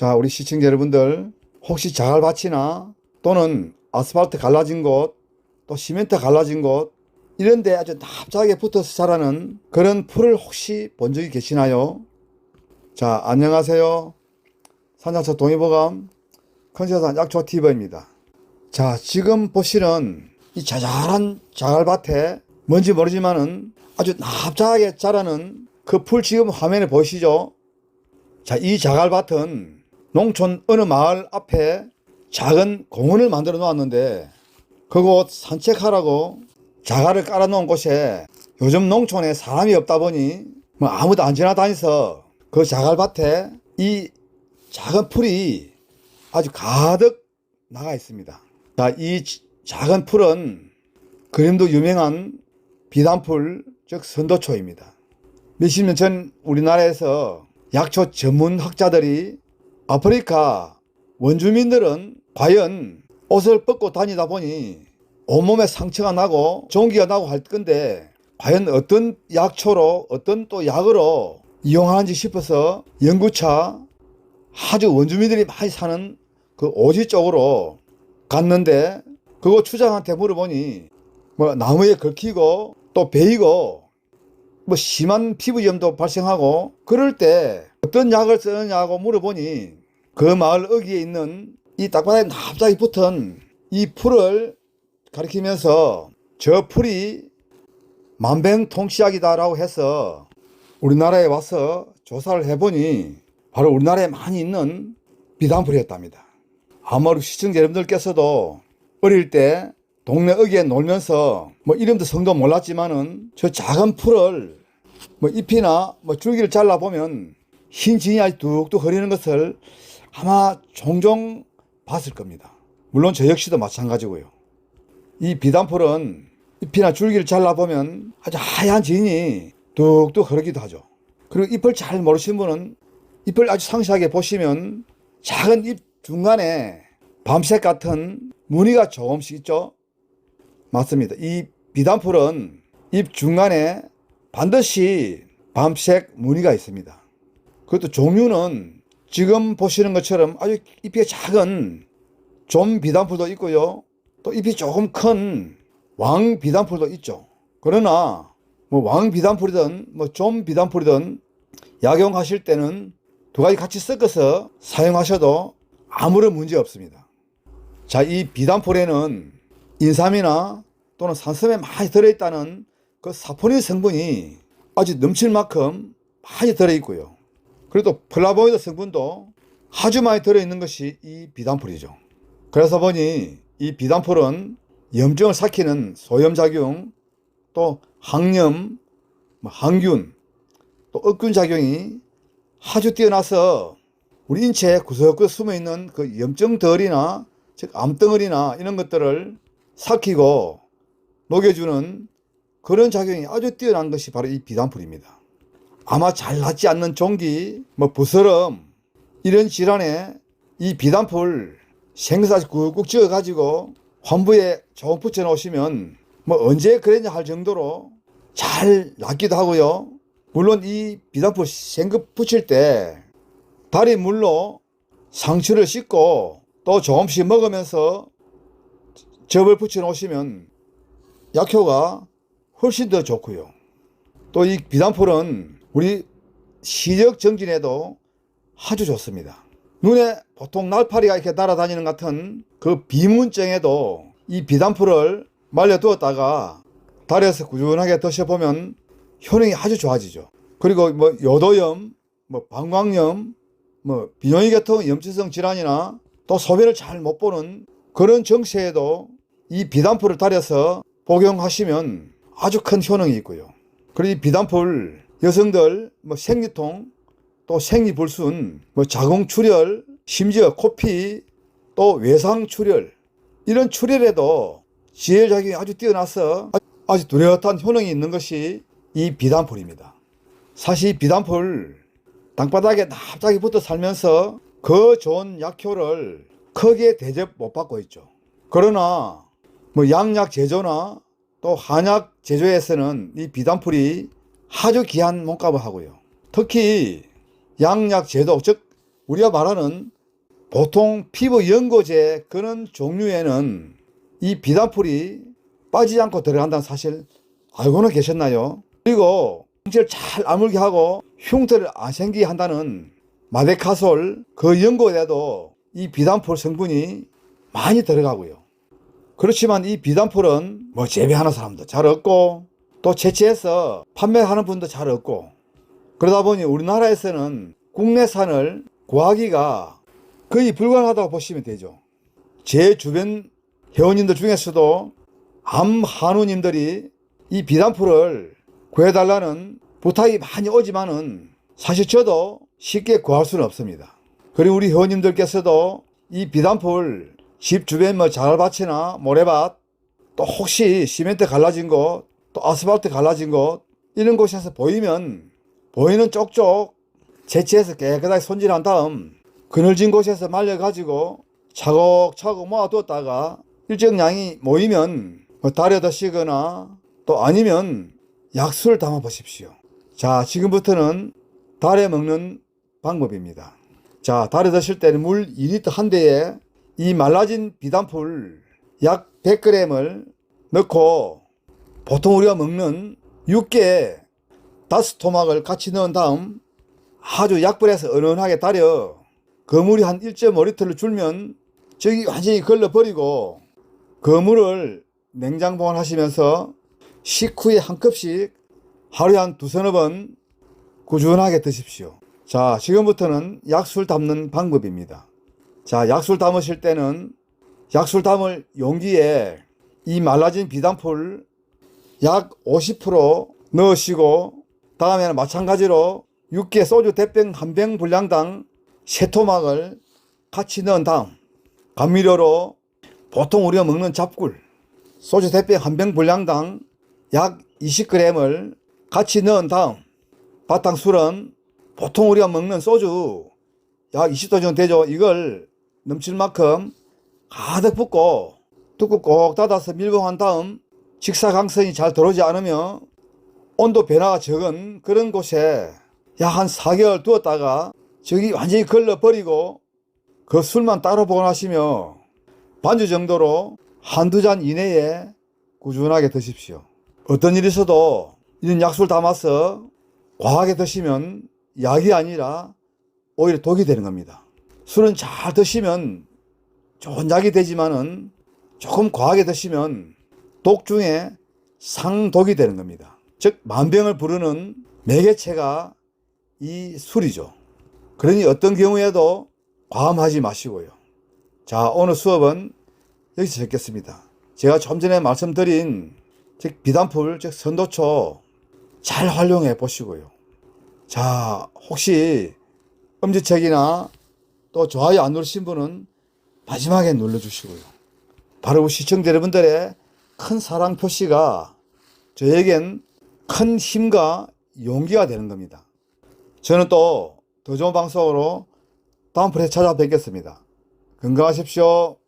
자, 우리 시청자 여러분들 혹시 자갈밭이나 또는 아스팔트 갈라진 곳, 또 시멘트 갈라진 곳 이런 데 아주 납작하게 붙어서 자라는 그런 풀을 혹시 본 적이 계시나요? 자, 안녕하세요. 산장차 동의보감 컨셉산 약초 TV입니다. 자, 지금 보시는 이 자잘한 자갈밭에 뭔지 모르지만은 아주 납작하게 자라는 그 풀 지금 화면에 보이시죠? 자, 이 자갈밭은 농촌 어느 마을 앞에 작은 공원을 만들어 놓았는데 그곳 산책하라고 자갈을 깔아 놓은 곳에 요즘 농촌에 사람이 없다 보니 뭐 아무도 안 지나다니서 그 자갈밭에 이 작은 풀이 아주 가득 나가 있습니다. 자, 이 지- 작은 풀은 그림도 유명한 비단풀, 즉 선도초입니다. 몇십 년 전 우리나라에서 약초 전문 학자들이 아프리카 원주민들은 과연 옷을 벗고 다니다 보니 온몸에 상처가 나고 종기가 나고 할 건데 과연 어떤 약초로 어떤 또 약으로 이용하는지 싶어서 연구차 아주 원주민들이 많이 사는 그 오지 쪽으로 갔는데 그거 추장한테 물어보니 뭐 나무에 걸히고 또 베이고 뭐 심한 피부염도 발생하고 그럴 때 어떤 약을 쓰느냐고 물어보니 그 마을 어귀에 있는 이 땅바닥에 납작이 붙은 이 풀을 가리키면서 저 풀이 만병통치약이다라고 해서 우리나라에 와서 조사를 해보니 바로 우리나라에 많이 있는 비단풀이었답니다. 아마 우리 시청자 여러분들께서도 어릴 때 동네 어귀에 놀면서 뭐 이름도 성도 몰랐지만은 저 작은 풀을 뭐 잎이나 뭐 줄기를 잘라보면 흰 진이 아주 뚝뚝 흐리는 것을 아마 종종 봤을 겁니다. 물론 저 역시도 마찬가지고요. 이 비단풀은 잎이나 줄기를 잘라보면 아주 하얀 진이 뚝뚝 흐르기도 하죠. 그리고 잎을 잘 모르시는 분은 잎을 아주 상세하게 보시면 작은 잎 중간에 밤색 같은 무늬가 조금씩 있죠. 맞습니다. 이 비단풀은 잎 중간에 반드시 밤색 무늬가 있습니다. 그것도 종류는 지금 보시는 것처럼 아주 잎이 작은 좀 비단풀도 있고요. 또 잎이 조금 큰 왕 비단풀도 있죠. 그러나 뭐 왕 비단풀이든 뭐 좀 비단풀이든 약용하실 때는 두 가지 같이 섞어서 사용하셔도 아무런 문제 없습니다. 자, 이 비단풀에는 인삼이나 또는 산성에 많이 들어있다는 그 사포닌 성분이 아주 넘칠 만큼 많이 들어있고요. 또 플라보이드 성분도 아주 많이 들어있는 것이 이 비단풀이죠. 그래서 보니 이 비단풀은 염증을 삭히는 소염작용, 또 항염, 뭐 항균, 또 억균 작용이 아주 뛰어나서 우리 인체에 구석구석 숨어 있는 그 염증 덜이나 즉 암덩어리나 이런 것들을 삭히고 녹여주는 그런 작용이 아주 뛰어난 것이 바로 이 비단풀입니다. 아마 잘 낫지 않는 종기, 뭐 부스럼 이런 질환에 이 비단풀 생사지 꾹꾹 지어 가지고 환부에 조금 붙여 놓으시면 뭐 언제 그랬냐 할 정도로 잘 낫기도 하고요. 물론 이 비단풀 생급 붙일 때 다리 물로 상처를 씻고 또 조금씩 먹으면서 접을 붙여 놓으시면 약효가 훨씬 더 좋고요. 또 이 비단풀은 우리 시력 정진에도 아주 좋습니다. 눈에 보통 날파리가 이렇게 날아다니는 같은 그 비문증에도 이 비단풀을 말려두었다가 다리에서 꾸준하게 드셔보면 효능이 아주 좋아지죠. 그리고 뭐 요도염, 뭐 방광염, 뭐 비뇨기 계통 염증성 질환이나 또 소변을 잘 못 보는 그런 정세에도 이 비단풀을 달여서 복용하시면 아주 큰 효능이 있고요. 그리고 이 비단풀 여성들 뭐 생리통 또 생리불순 뭐 자궁출혈 심지어 코피 또 외상출혈 이런 출혈에도 지혈작용이 아주 뛰어나서 아주 뚜렷한 효능이 있는 것이 이 비단풀입니다. 사실 이 비단풀 땅바닥에 납작이 붙어 살면서 그 좋은 약효를 크게 대접 못 받고 있죠. 그러나 뭐 양약 제조나 또 한약 제조에서는 이 비단풀이 아주 귀한 몸값을 하고요. 특히 양약 제도 즉 우리가 말하는 보통 피부 연고제 그런 종류에는 이 비단풀이 빠지지 않고 들어간다는 사실 알고는 계셨나요? 그리고 흉터를 잘 아물게 하고 흉터를 안 생기게 한다는 마데카솔 그 연고에도 이 비단풀 성분이 많이 들어가고요. 그렇지만 이 비단풀은 뭐 재배하는 사람도 잘 없고 또 채취해서 판매하는 분도 잘 없고 그러다 보니 우리나라에서는 국내산을 구하기가 거의 불가능하다고 보시면 되죠. 제 주변 회원님들 중에서도 암 한우님들이 이 비단풀을 구해달라는 부탁이 많이 오지만은 사실 저도 쉽게 구할 수는 없습니다. 그리고 우리 회원님들께서도 이 비단풀 집 주변 뭐 자갈밭이나 모래밭 또 혹시 시멘트 갈라진 곳 또 아스팔트 갈라진 곳 이런 곳에서 보이면 보이는 쪽쪽 채취해서 깨끗하게 손질한 다음 그늘진 곳에서 말려가지고 차곡차곡 모아두었다가 일정량이 모이면 뭐 달여 드시거나 또 아니면 약수를 담아 보십시오. 자, 지금부터는 달에 먹는 방법입니다. 자, 달에 드실 때는 물 2리터 한 대에 이 말라진 비단풀 약 100g을 넣고 보통 우리가 먹는 육개 다스 토막을 같이 넣은 다음 아주 약불에서 은은하게 달여 그 물이 한 1.5리터를 줄면 저기 완전히 걸러버리고 그 물을 냉장 보관하시면서 식후에 한 컵씩 하루에 한 두서너 번 꾸준하게 드십시오. 자, 지금부터는 약술 담는 방법입니다. 자, 약술 담으실 때는 약술 담을 용기에 이 말라진 비단풀 약 50% 넣으시고 다음에는 마찬가지로 육개 소주 대병 한 병 분량당 세 토막을 같이 넣은 다음 감미료로 보통 우리가 먹는 잡꿀 소주 대병 한 병 분량당 약 20g을 같이 넣은 다음 바탕술은 보통 우리가 먹는 소주 약 20도 정도 되죠. 이걸 넘칠 만큼 가득 붓고 뚜껑 꼭 닫아서 밀봉한 다음 직사광선이 잘 들어오지 않으며 온도 변화가 적은 그런 곳에 약 한 4개월 두었다가 저기 완전히 걸러버리고 그 술만 따로 보관하시며 반주 정도로 한두 잔 이내에 꾸준하게 드십시오. 어떤 일이 있어도 이런 약술 담아서 과하게 드시면 약이 아니라 오히려 독이 되는 겁니다. 술은 잘 드시면 좋은 약이 되지만은 조금 과하게 드시면 독 중에 상독이 되는 겁니다. 즉 만병을 부르는 매개체가 이 술이죠. 그러니 어떤 경우에도 과음하지 마시고요. 자, 오늘 수업은 여기서 적겠습니다. 제가 좀 전에 말씀드린 즉 비단풀, 즉 선도초 잘 활용해 보시고요. 자, 혹시 엄지척이나 또 좋아요 안 누르신 분은 마지막에 눌러주시고요. 바로 시청자 여러분들의 큰 사랑 표시가 저에겐 큰 힘과 용기가 되는 겁니다. 저는 또 더 좋은 방송으로 다음 프레 찾아뵙겠습니다. 건강하십시오.